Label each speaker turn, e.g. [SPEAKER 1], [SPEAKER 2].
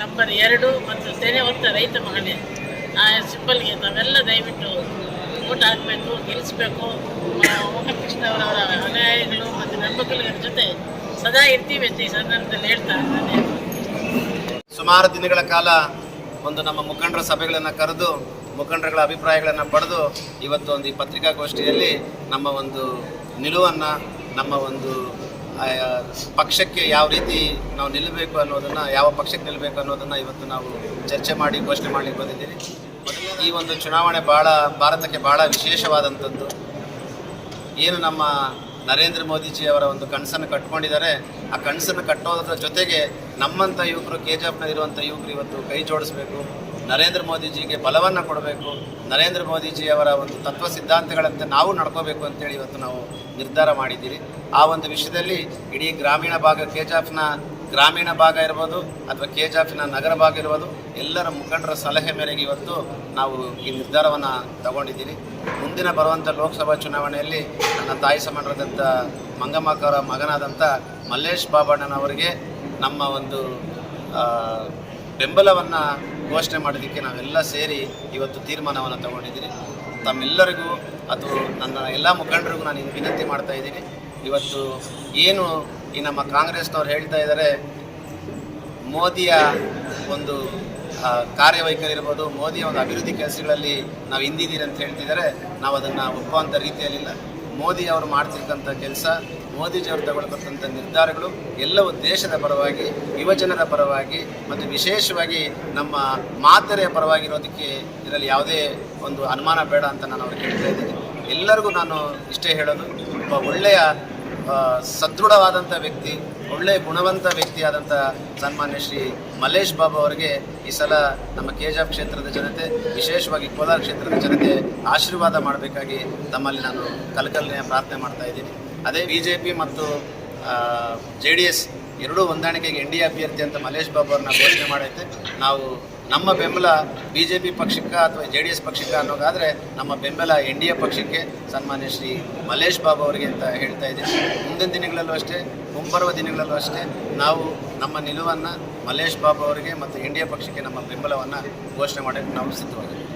[SPEAKER 1] Number ಎರಡು ಮತ್ತು ತೆನೆ ಹೊತ್ತ ರೈತ ಮಗಳೇ ಆ ಸಿಂಪಲ್ಗೆ ತಾವೆಲ್ಲ ದಯವಿಟ್ಟು ಓಟ್ ಹಾಕಬೇಕು, ಗೆಲ್ಲಿಸಬೇಕು. ಕೃಷ್ಣವರವರ ಅನುಯಾಯಿಗಳು ಮತ್ತು ನಂಬಕಗಳ ಜೊತೆ ಸದಾ ಇರ್ತೀವಿ ಅಂತ ಈ ಸಂದರ್ಭದಲ್ಲಿ ಹೇಳ್ತಾ ಇದ್ದಾನೆ.
[SPEAKER 2] ಸುಮಾರು ದಿನಗಳ ಕಾಲ ಒಂದು ನಮ್ಮ ಮುಖಂಡರ ಸಭೆಗಳನ್ನು ಕರೆದು, ಮುಖಂಡರುಗಳ ಅಭಿಪ್ರಾಯಗಳನ್ನು ಪಡೆದು ಇವತ್ತು ಒಂದು ಈ ಪತ್ರಿಕಾಗೋಷ್ಠಿಯಲ್ಲಿ ನಮ್ಮ ಒಂದು ನಿಲುವನ್ನು, ನಮ್ಮ ಒಂದು ಪಕ್ಷಕ್ಕೆ ಯಾವ ರೀತಿ ನಾವು ನಿಲ್ಲಬೇಕು ಅನ್ನೋದನ್ನು, ಯಾವ ಪಕ್ಷಕ್ಕೆ ನಿಲ್ಲಬೇಕು ಅನ್ನೋದನ್ನು ಇವತ್ತು ನಾವು ಚರ್ಚೆ ಮಾಡಿ, ಘೋಷಣೆ ಮಾಡಲಿಕ್ಕೆ ಬಂದಿದ್ದೀವಿ ಈ ಒಂದು ಚುನಾವಣೆ ಭಾಳ, ಭಾರತಕ್ಕೆ ಭಾಳ ವಿಶೇಷವಾದಂಥದ್ದು. ಏನು ನಮ್ಮ ನರೇಂದ್ರ ಮೋದಿಜಿ ಅವರ ಒಂದು ಕನಸನ್ನು ಕಟ್ಕೊಂಡಿದ್ದಾರೆ, ಆ ಕನಸನ್ನು ಕಟ್ಟೋದ್ರ ಜೊತೆಗೆ ನಮ್ಮಂಥ ಯುವಕರು ಕೆ ಜಿ ಎಫ್ನಲ್ಲಿರುವಂಥ ಯುವಕರು ಇವತ್ತು ಕೈ ಜೋಡಿಸ್ಬೇಕು. ನರೇಂದ್ರ ಮೋದಿಜಿಗೆ ಬಲವನ್ನು ಕೊಡಬೇಕು. ನರೇಂದ್ರ ಮೋದಿಜಿಯವರ ಒಂದು ತತ್ವ ಸಿದ್ಧಾಂತಗಳಂತೆ ನಾವು ನಡ್ಕೋಬೇಕು ಅಂತೇಳಿ ಇವತ್ತು ನಾವು ನಿರ್ಧಾರ ಮಾಡಿದ್ದೀವಿ ಆ ಒಂದು ವಿಷಯದಲ್ಲಿ ಇಡೀ ಗ್ರಾಮೀಣ ಭಾಗ ಕೆ ಜಿ ಎಫ್ನ ಗ್ರಾಮೀಣ ಭಾಗ ಇರ್ಬೋದು ಅಥವಾ ಕೆ ನಗರ ಭಾಗ ಇರ್ಬೋದು, ಎಲ್ಲರ ಮುಖಂಡರ ಸಲಹೆ ಮೇರೆಗೆ ಇವತ್ತು ನಾವು ಈ ನಿರ್ಧಾರವನ್ನು ತಗೊಂಡಿದ್ದೀವಿ ಮುಂದಿನ ಬರುವಂಥ ಲೋಕಸಭಾ ಚುನಾವಣೆಯಲ್ಲಿ ನನ್ನ ತಾಯಿ ಸಮಾನರಾದಂಥ ಮಂಗಮ್ಮಕ್ಕವರ ಮಗನಾದಂಥ ಮಲ್ಲೇಶ್ ಬಾಬಣ್ಣನವರಿಗೆ ನಮ್ಮ ಒಂದು ಬೆಂಬಲವನ್ನು ಘೋಷಣೆ ಮಾಡೋದಕ್ಕೆ ನಾವೆಲ್ಲ ಸೇರಿ ಇವತ್ತು ತೀರ್ಮಾನವನ್ನು ತಗೊಂಡಿದ್ದೀರಿ. ತಮ್ಮೆಲ್ಲರಿಗೂ ಅದು ನನ್ನ ಎಲ್ಲ ಮುಖಂಡರಿಗೂ ನಾನು ವಿನಂತಿ ಮಾಡ್ತಾ ಇದ್ದೀನಿ. ಇವತ್ತು ಏನು ಈ ನಮ್ಮ ಕಾಂಗ್ರೆಸ್ನವ್ರು ಹೇಳ್ತಾ ಇದ್ದಾರೆ, ಮೋದಿಯ ಒಂದು ಕಾರ್ಯವೈಖರಿ ಇರ್ಬೋದು ಮೋದಿಯ ಒಂದು ಅಭಿವೃದ್ಧಿ ಕೆಲಸಗಳಲ್ಲಿ ನಾವು ಹಿಂದಿದ್ದೀರಿ ಅಂತ ಹೇಳ್ತಿದ್ದಾರೆ. ನಾವು ಅದನ್ನು ಒಪ್ಪುವಂಥ ರೀತಿಯಲ್ಲಿಲ್ಲ. ಮೋದಿ ಅವರು ಮಾಡ್ತಿರ್ತಕ್ಕಂಥ ಕೆಲಸ ಮೋದಿಜಿಯವರು ತಗೊಳ್ತಕ್ಕಂಥ ನಿರ್ಧಾರಗಳು ಎಲ್ಲವೂ ದೇಶದ ಪರವಾಗಿ, ಯುವಜನರ ಪರವಾಗಿ ಮತ್ತು ವಿಶೇಷವಾಗಿ ನಮ್ಮ ಮಾತರೆಯ ಪರವಾಗಿರೋದಕ್ಕೆ ಇದರಲ್ಲಿ ಯಾವುದೇ ಒಂದು ಅನುಮಾನ ಬೇಡ ಅಂತ ನಾನು ಅವ್ರಿಗೆ ಹೇಳ್ತಾ ಇದ್ದೀನಿ. ಎಲ್ಲರಿಗೂ ನಾನು ಇಷ್ಟೇ ಹೇಳೋದು, ಒಬ್ಬ ಒಳ್ಳೆಯ ಸದೃಢವಾದಂಥ ವ್ಯಕ್ತಿ, ಒಳ್ಳೆಯ ಗುಣವಂತ ವ್ಯಕ್ತಿಯಾದಂಥ ಸನ್ಮಾನ್ಯ ಶ್ರೀ ಮಲ್ಲೇಶ್ ಬಾಬು ಅವರಿಗೆ ಈ ಸಲ ನಮ್ಮ ಕೆ ಜಿ ಎಫ್ ಕ್ಷೇತ್ರದ ಜನತೆ, ವಿಶೇಷವಾಗಿ ಕೋಲಾರ ಕ್ಷೇತ್ರದ ಜನತೆ ಆಶೀರ್ವಾದ ಮಾಡಬೇಕಾಗಿ ತಮ್ಮಲ್ಲಿ ನಾನು ಕಲಕಲನೆಯ ಪ್ರಾರ್ಥನೆ ಮಾಡ್ತಾ ಇದ್ದೀನಿ. ಅದೇ ಬಿ ಜೆ ಪಿ ಮತ್ತು ಜೆ ಡಿ ಎಸ್ ಎರಡೂ ಹೊಂದಾಣಿಕೆಗೆ ಎನ್ ಡಿ ಅಭ್ಯರ್ಥಿ ಅಂತ ಮಲೇಶ್ ಬಾಬು ಅವ್ರನ್ನ ಘೋಷಣೆ ಮಾಡೈತೆ. ನಾವು ನಮ್ಮ ಬೆಂಬಲ ಬಿ ಜೆ ಪಿ ಪಕ್ಷಕ್ಕ ಅಥವಾ ಜೆ ಡಿ ಎಸ್ ಪಕ್ಷಕ್ಕೆ ಅನ್ನೋದಾದರೆ ನಮ್ಮ ಬೆಂಬಲ ಎನ್ ಡಿ ಎ ಪಕ್ಷಕ್ಕೆ ಸನ್ಮಾನ್ಯ ಶ್ರೀ ಮಲೇಶ್ ಬಾಬು ಅವರಿಗೆ ಅಂತ ಹೇಳ್ತಾ ಇದ್ದೀನಿ. ಮುಂದಿನ ದಿನಗಳಲ್ಲೂ ಅಷ್ಟೇ, ಮುಂಬರುವ ದಿನಗಳಲ್ಲೂ ಅಷ್ಟೇ ನಾವು ನಮ್ಮ ನಿಲುವನ್ನು ಮಲೇಶ್ ಬಾಬು ಅವರಿಗೆ ಮತ್ತು ಎನ್ ಡಿ ಎ ಪಕ್ಷಕ್ಕೆ ನಮ್ಮ ಬೆಂಬಲವನ್ನು ಘೋಷಣೆ ಮಾಡೋಕ್ಕೆ ನಾವು ಸಿದ್ಧವಾಗಿದ್ದೀವಿ.